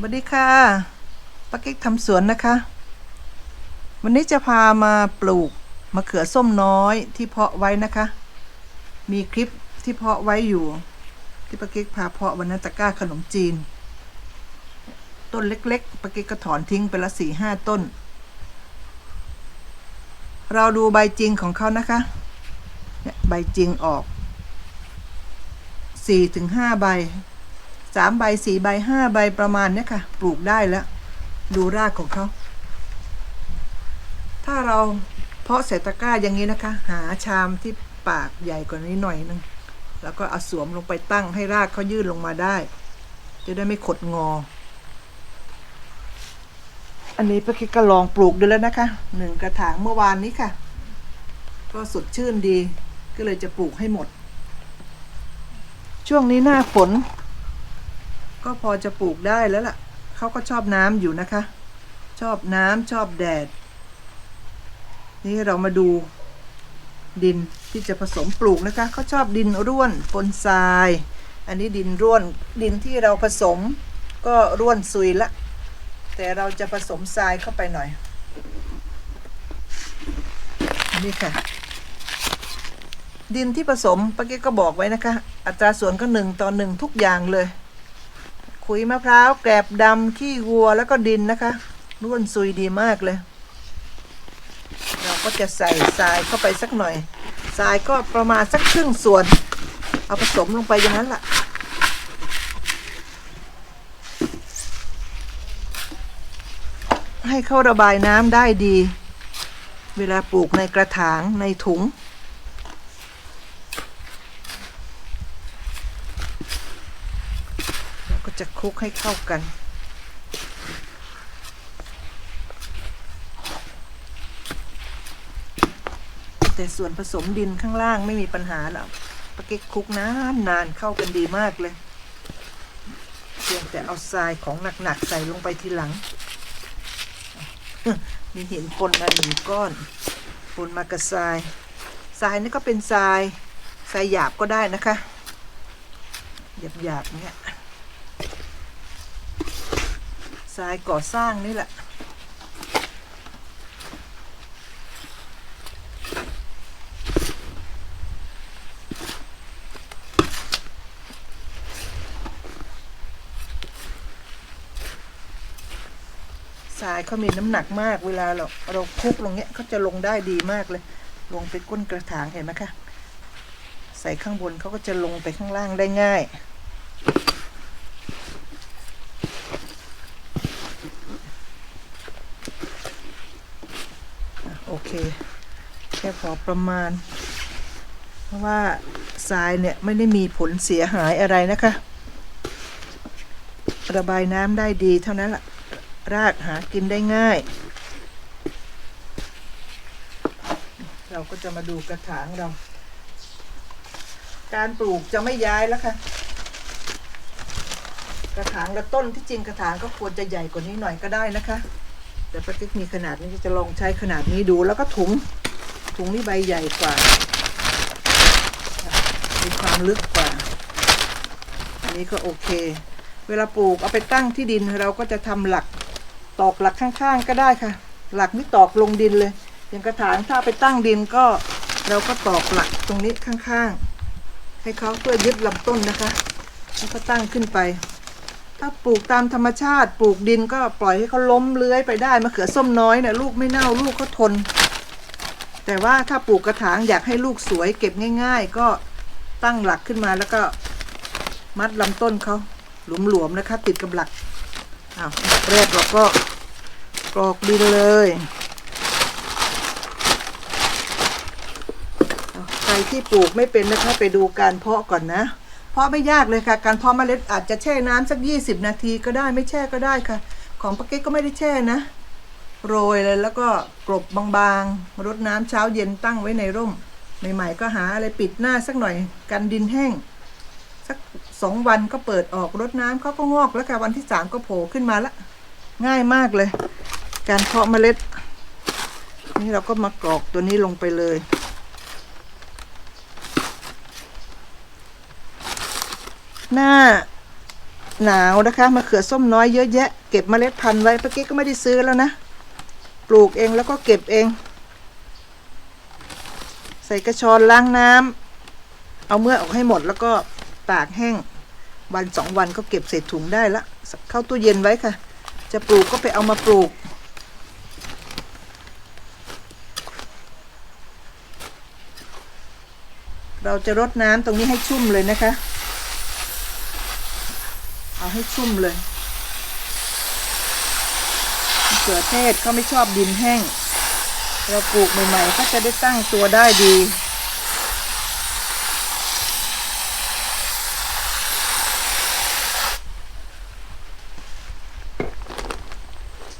สวัสดีค่ะป้ากิ๊กทำสวนนะคะ วันนี้จะพามาปลูกมะเขือส้มน้อยที่เพาะไว้นะคะ มีคลิปที่เพาะไว้อยู่ ที่ป้ากิ๊กพาเพาะวันนั้นตะกร้าขนมจีน ต้นเล็กๆป้ากิ๊กก็ถอนทิ้งไปละสี่ห้าต้น เราดูใบจริงของเขานะคะเนี่ยใบจริงออกสี่ถึงห้าใบ สามใบสี่ใบห้าใบประมาณเนี้ยค่ะ ปลูกได้แล้ว ดูรากของเขา ถ้าเราเพาะใส่ตะกร้าอย่างนี้นะคะ หาชามที่ปากใหญ่กว่านี้หน่อยนึง แล้วก็เอาสวมลงไปตั้งให้รากเขายื่นลงมาได้ จะได้ไม่ขดงอ อันนี้ป้าคิดก็ลองปลูกดูแล้วนะคะหนึ่งกระถางเมื่อวานนี้ค่ะ ก็สดชื่นดี ก็เลยจะปลูกให้หมด ช่วงนี้หน้าฝน ก็พอจะปลูกได้แล้วล่ะเขาก็ชอบน้ำอยู่นะคะ ชอบน้ำชอบแดด นี่เรามาดูดินที่จะผสมปลูกนะคะเขาชอบดินร่วนปนทราย อันนี้ดินร่วนดินที่เราผสมก็ร่วนซุยละ แต่เราจะผสมทรายเข้าไปหน่อยนี่ค่ะ ดินที่ผสมป้าเก๊ก็บอกไว้นะคะ อัตราส่วนก็หนึ่งต่อหนึ่งทุกอย่างเลย ขุยมะพร้าวแกลบดำขี้วัวแล้วก็ดินนะคะร่วนซุยดีมากเลย เราก็จะใส่ทรายเข้าไปสักหน่อยทรายก็ประมาณสักครึ่งส่วน เอาผสมลงไปอย่างนั้นแหละให้เข้าระบายน้ำได้ดี เวลาปลูกในกระถางในถุง เราก็ จะคลุกให้เข้ากัน แต่ส่วนผสมดินข้างล่างไม่มีปัญหาหรอกปะเก๊กคลุกนานนานเข้ากันดีมากเลย เพียงแต่เอาทรายของหนักๆใส่ลงไปทีหลัง มีหินปนมาหนึ่งก้อนปนมากับทราย ทรายนี่ก็เป็นทรายทรายหยาบก็ได้นะคะ หยาบๆเนี่ย ทรายก่อสร้างนี่แหละทรายเขามีน้ำหนักมากเวลาเราเราคลุกลงเนี้ยเขาจะลงได้ดีมากเลย ลงไปก้นกระถางเห็นไหมคะ ใส่ข้างบนเขาก็จะลงไปข้างล่างได้ง่าย อะโอเค แค่ พอประมาณ เพราะว่าทรายเนี่ยไม่ได้มีผลเสียหายอะไรนะคะ ระบายน้ำได้ดีเท่านั้นละรากหากินได้ง่าย เราก็จะมาดูกระถางเรา การปลูกจะไม่ย้ายแล้วค่ะกระถางละต้นที่จริงกระถางก็ควรจะใหญ่กว่านี้หน่อยก็ได้นะคะ แต่ป้ากิ๊กมีขนาดนี้จะลองใช้ขนาดนี้ดูแล้วก็ถุง ถุงนี่ใบใหญ่กว่ามีความลึกกว่า อันนี้ก็โอเค เวลาปลูกเอาไปตั้งที่ดินเราก็จะทำหลักตอกหลักข้างๆก็ได้ค่ะ หลักนี่ตอกลงดินเลย อย่างกระถางถ้าไปตั้งดินก็เราก็ตอกหลักตรงนี้ข้างๆ ให้เขาเพื่อยึดลำต้นนะคะแล้วก็ตั้งขึ้นไป ถ้าปลูกตามธรรมชาติ ปลูกดินก็ปล่อยให้เขาล้มเลื้อยไปได้มะเขือส้มน้อยเนี่ยลูกไม่เน่าลูกเขาทน แต่ว่าถ้าปลูกกระถางอยากให้ลูกสวยเก็บง่าย ๆ ก็ตั้งหลักขึ้นมาแล้วก็มัดลำต้นเขาหลวมๆนะคะ ติดกับหลักอ้าวแรกเราก็กรอกดินเลยใครที่ปลูกไม่เป็นนะคะไปดูการเพาะก่อนนะเพาะไม่ยากเลยค่ะ การเพาะเมล็ดอาจจะแช่น้ำสัก 20 นาทีก็ได้ไม่แช่ก็ได้ค่ะ ของปาเก๊กก็ไม่ได้แช่นะ โรยเลยแล้วก็กรบบางๆรดน้ำเช้าเย็นตั้งไว้ในร่ม ใหม่ๆ ก็หาอะไรปิดหน้าสักหน่อยกันดินแห้ง สักสองวันก็เปิดออกรดน้ำเขาก็งอกแล้วค่ะวันที่สามก็โผล่ขึ้นมาละง่ายมากเลย การเพาะเมล็ด นี่เราก็มากรอกตัวนี้ลงไปเลยหน้าหนาวนะคะมะเขือส้มน้อยเยอะแยะ เก็บเมล็ดพันธุ์ไว้เมื่อกี้ก็ไม่ได้ซื้อแล้วนะ ปลูกเองแล้วก็เก็บเอง ใส่กระชอนล้างน้ำเอาเมื่อออกให้หมดแล้วก็ตากแห้งวันสองวันก็เก็บใส่ถุงได้ละเข้าตู้เย็นไว้ค่ะ จะปลูกก็ไปเอามาปลูก เราจะรดน้ำตรงนี้ให้ชุ่มเลยนะคะ เอาให้ชุ่มเลย ขือเทศเขาไม่ชอบดินแห้ง เราปลูกใหม่ๆก็จะได้ตั้งตัวได้ดี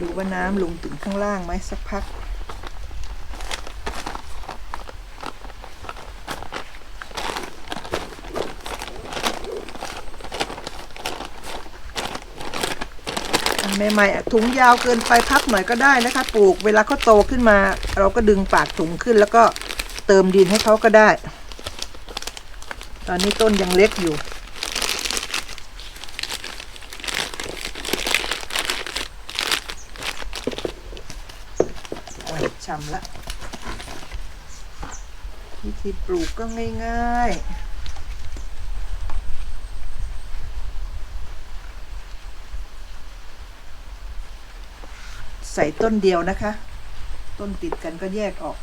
ดูว่าน้ำลงถึงข้างล่างไหมสักพัก ใหม่ๆถุงยาวเกินไปพับหน่อยก็ได้นะคะ ปลูกเวลาเขาโตขึ้นมา เราก็ดึงปากถุงขึ้นแล้วก็เติมดินให้เขาก็ได้ ตอนนี้ต้นยังเล็กอยู่โอ้ชำละวิธีปลูกก็ง่ายๆ ใส่ต้นเดียวนะคะ ต้นติดกันก็แยกออก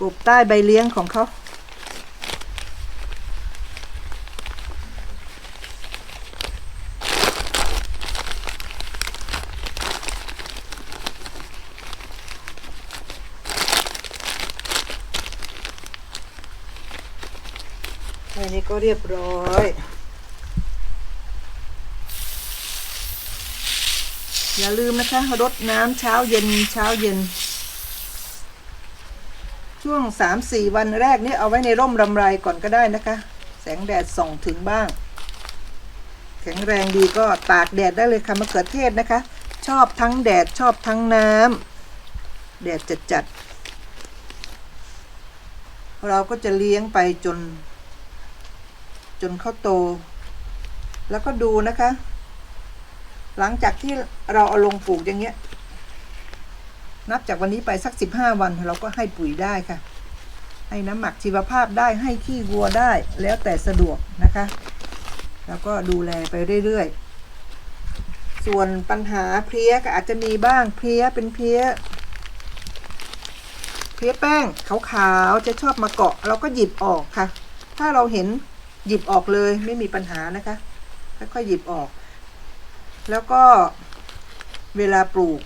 กบใต้ใบเลี้ยงของเขา นี้ก็เรียบร้อย อย่าลืมนะคะรดน้ำเช้าเย็นเช้าเย็น ช่วงสามสี่วันแรกนี่เอาไว้ในร่มรำไรก่อนก็ได้นะคะ แสงแดดส่องถึงบ้าง แข็งแรงดีก็ตากแดดได้เลยค่ะมะเขือเทศนะคะ ชอบทั้งแดดชอบทั้งน้ำแดดจัดจัดๆเราก็จะเลี้ยงไปจน จนเขาโต แล้วก็ดูนะคะ หลังจากที่เราเอาลงปลูกอย่างเงี้ย นับจากวันนี้ไปสักสิบห้าวันเราก็ให้ปุ๋ยได้ค่ะ ให้น้ำหมักชีวภาพได้ให้ขี้วัวได้แล้วแต่สะดวกนะคะ แล้วก็ดูแลไปเรื่อยๆ ส่วนปัญหาเพลี้ยก็อาจจะมีบ้างเพลี้ยเป็นเพลี้ยเพลี้ยแป้งขาวๆจะชอบมาเกาะ เราก็หยิบออกค่ะ ถ้าเราเห็น หยิบออกเลยไม่มีปัญหานะคะค่อยๆหยิบออก แล้วก็เวลาปลูก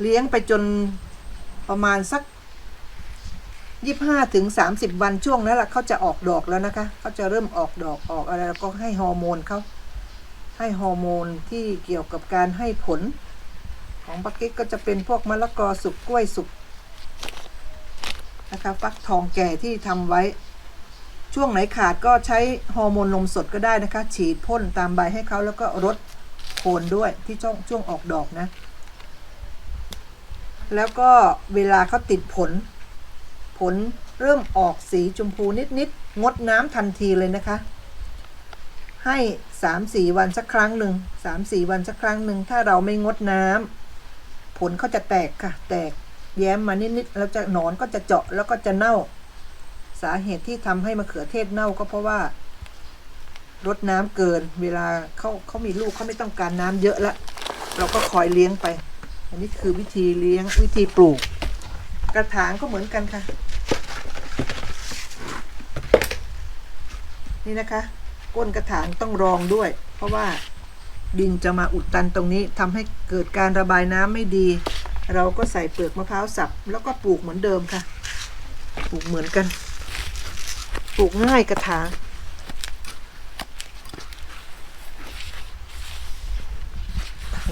เลี้ยงไปจนประมาณสักยี่ห้าถึงสามสิบวันช่วงนั้นแหละเขาจะออกดอกแล้วนะคะเขาจะเริ่มออกดอกออกอะไรแล้วก็ให้ฮอร์โมนเขาให้ฮอร์โมนที่เกี่ยวกับการให้ผล ของปักกิ๊กก็จะเป็นพวกมะละกอสุกกล้วยสุกนะคะฟักทองแก่ที่ทำไว้ ช่วงไหนขาดก็ใช้ฮอร์โมนนมสดก็ได้นะคะ ฉีดพ่นตามใบให้เขาแล้วก็รดโคนด้วยที่ช่วงช่วงออกดอกนะ แล้วก็เวลาเขาติดผล ผลเริ่มออกสีชมพูนิดๆงดน้ำทันทีเลยนะคะ ให้สามสี่วันสักครั้งหนึ่งสามสี่วันสักครั้งหนึ่งถ้าเราไม่งดน้ำผลเขาจะแตกค่ะ แตกแย้มมานิดๆแล้วจะหนอนก็จะเจาะแล้วก็จะเน่า สาเหตุที่ทำให้มะเขือเทศเน่าก็เพราะว่ารดน้ำเกิน เวลาเขาเขามีลูกเขาไม่ต้องการน้ำเยอะละ เราก็คอยเลี้ยงไป อันนี้คือวิธีเลี้ยงวิธีปลูก กระถางก็เหมือนกันค่ะ นี่นะคะ ก้นกระถางต้องรองด้วย เพราะว่าดินจะมาอุดตันตรงนี้ทำให้เกิดการระบายน้ำไม่ดี เราก็ใส่เปลือกมะพร้าวสับ แล้วก็ปลูกเหมือนเดิมค่ะ ปลูกเหมือนกัน ปลูกง่ายกระถาง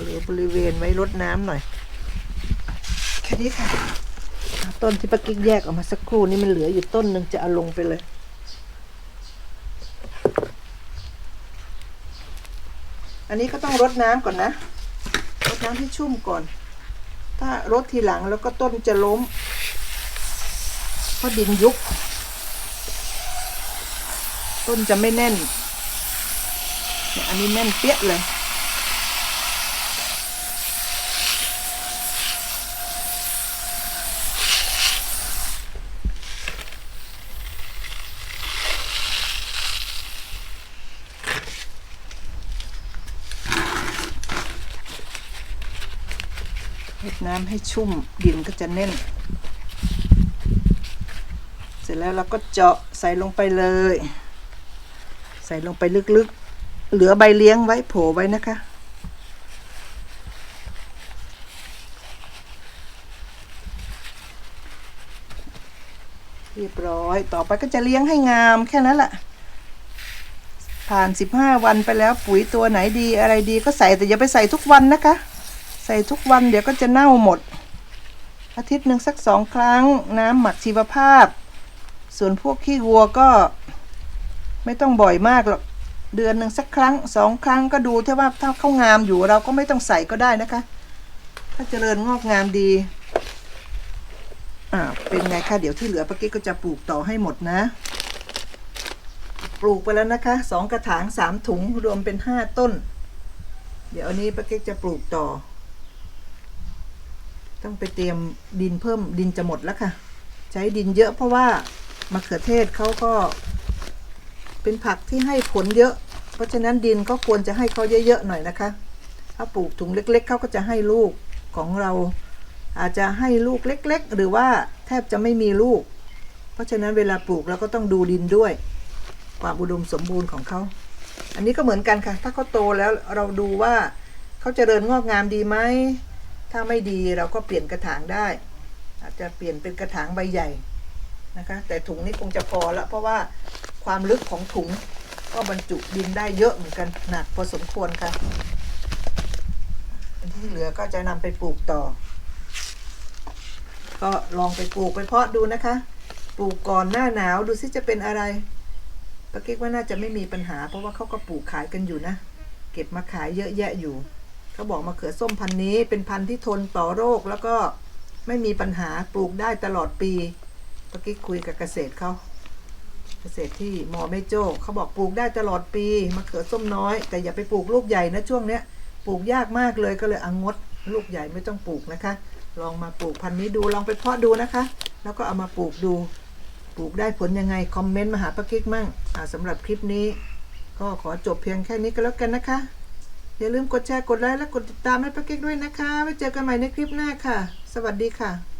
เหลือบริเวณไว้รดน้ำหน่อย แค่นี้ค่ะ ต้นที่ปะกิ๊กแยกออกมาสักครู่นี่มันเหลืออยู่ต้นหนึ่งจะเอาลงไปเลยอันนี้ก็ต้องรดน้ำก่อนนะ รดน้ำให้ชุ่มก่อน ถ้ารดทีหลังแล้วก็ต้นจะล้ม เพราะดินยุบ ต้นจะไม่แน่นเนี่ยอันนี้แน่นเปี้ยเลยเฮ็ดน้ำให้ชุ่มดินก็จะแน่น เสร็จแล้วเราก็เจาะใส่ลงไปเลย ใส่ลงไปลึกๆ เหลือใบเลี้ยงไว้โผล่ไว้นะคะ เรียบร้อย ต่อไปก็จะเลี้ยงให้งามแค่นั้นแหละผ่าน 15 วันไปแล้วปุ๋ยตัวไหนดีอะไรดีก็ใส่แต่อย่าไปใส่ทุกวันนะคะ ใส่ทุกวันเดี๋ยวก็จะเน่าหมด อาทิตย์หนึ่งสักสองครั้งน้ำหมักชีวภาพ ส่วนพวกขี้วัวก็ ไม่ต้องบ่อยมากหรอกเดือนหนึ่งสักครั้งสองครั้งก็ดูเท่าว่าถ้าเขางามอยู่เราก็ไม่ต้องใส่ก็ได้นะคะ ถ้าเจริญงอกงามดีอ่าเป็นไงคะเดี๋ยวที่เหลือป้ากิ๊กก็จะปลูกต่อให้หมดนะ ปลูกไปแล้วนะคะสองกระถางสามถุงรวมเป็นห้าต้น เดี๋ยวอันนี้ป้ากิ๊กจะปลูกต่อ ต้องไปเตรียมดินเพิ่มดินจะหมดแล้วค่ะ ใช้ดินเยอะเพราะว่ามะเขือเทศเขาก็ เป็นผักที่ให้ผลเยอะ เพราะฉะนั้นดินก็ควรจะให้เขาเยอะๆหน่อยนะคะ ถ้าปลูกถุงเล็กๆเขาก็จะให้ลูกของเรา อาจจะให้ลูกเล็ก ๆ หรือว่าแทบจะไม่มีลูก เพราะฉะนั้นเวลาปลูกเราก็ต้องดูดินด้วย ความอุดมสมบูรณ์ของเขาอันนี้ก็เหมือนกันค่ะ ถ้าเขาโตแล้วเราดูว่าเขาเจริญงอกงามดีไหม ถ้าไม่ดีเราก็เปลี่ยนกระถางได้ อาจจะเปลี่ยนเป็นกระถางใบใหญ่นะคะ แต่ถุงนี้คงจะพอละเพราะว่า ความลึกของถุง ก็บรรจุดินได้เยอะเหมือนกันหนักพอสมควรค่ะที่เหลือก็จะนำไปปลูกต่อ ก็ลองไปปลูกไปเพาะดูนะคะ ปลูกก่อนหน้าหนาวดูซิจะเป็นอะไรปากิ๊กว่าน่าจะไม่มีปัญหา เพราะว่าเขาก็ปลูกขายกันอยู่นะ เก็บมาขายเยอะแยะอยู่เขาบอกมะเขือส้มพันธุ์นี้เป็นพันธุ์ที่ทนต่อโรคแล้วก็ไม่มีปัญหาปลูกได้ตลอดปีปากิ๊กคุยกับเกษตรเขา ษตรที่มอแม่โจ้เขาบอกปลูกได้ตลอดปีมะเขือส้มน้อย แต่อย่าไปปลูกลูกใหญ่นะช่วงเนี้ยปลูกยากมากเลยก็เลยอังงดลูกใหญ่ไม่ต้องปลูกนะคะ ลองมาปลูกพันธุ์นี้ดูลองไปเพาะดูนะคะ แล้วก็เอามาปลูกดู ปลูกได้ผลยังไงคอมเมนต์มาหาป้ากิ๊กมั่งอ่าสำหรับคลิปนี้ ก็ขอจบเพียงแค่นี้ก็แล้วกันนะคะ อย่าลืมกดแชร์กดไลค์และกดติดตามให้ป้ากิ๊กด้วยนะคะไว้เจอกันใหม่ในคลิปหน้าค่ะ สวัสดีค่ะ